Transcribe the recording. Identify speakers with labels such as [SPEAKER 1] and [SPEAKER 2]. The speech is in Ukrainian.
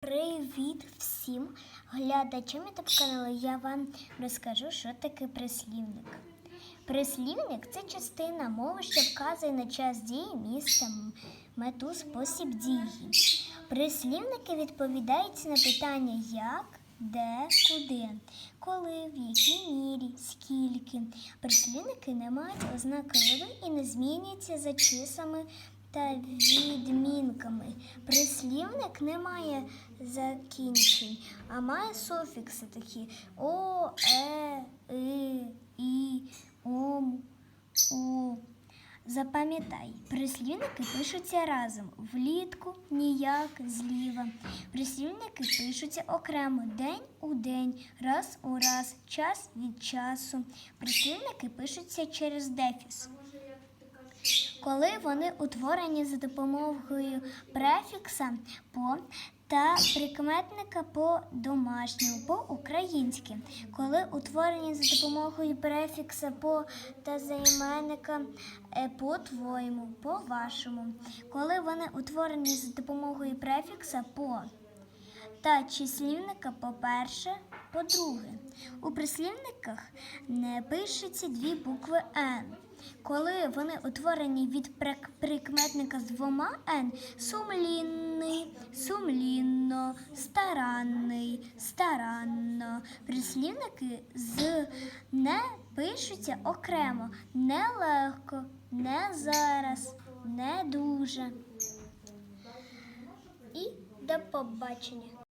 [SPEAKER 1] Привіт всім глядачам youtube каналу. Я вам розкажу, що таке прислівник. Прислівник це частина мови, що вказує на час дії, місце, мету, спосіб дії. Прислівники відповідають на питання як, де, куди, коли, в якій мірі, скільки. Прислівники не мають ознак роду і не змінюються за числами та відмінками. Прислівник не має закінчень, а має суфікси такі о, е, и, і, ом, у. Запам'ятай, прислівники пишуться разом влітку, ніяк, зліва. Прислівники пишуться окремо день у день, раз у раз, час від часу. Прислівники пишуться через дефіс коли вони утворені за допомогою префікса по та прикметника по домашньому, по українськи, коли утворені за допомогою префікса по та займенника е, по твоєму, по вашому, коли вони утворені за допомогою префікса по та числівника по-перше, по-друге. У прислівниках не пишуться дві букви Н. Коли вони утворені від прикметника з двома Н, сумлінний, сумлінно, старанний, старанно. Прислівники з не пишуться окремо, нелегко, не зараз, не дуже. І до побачення.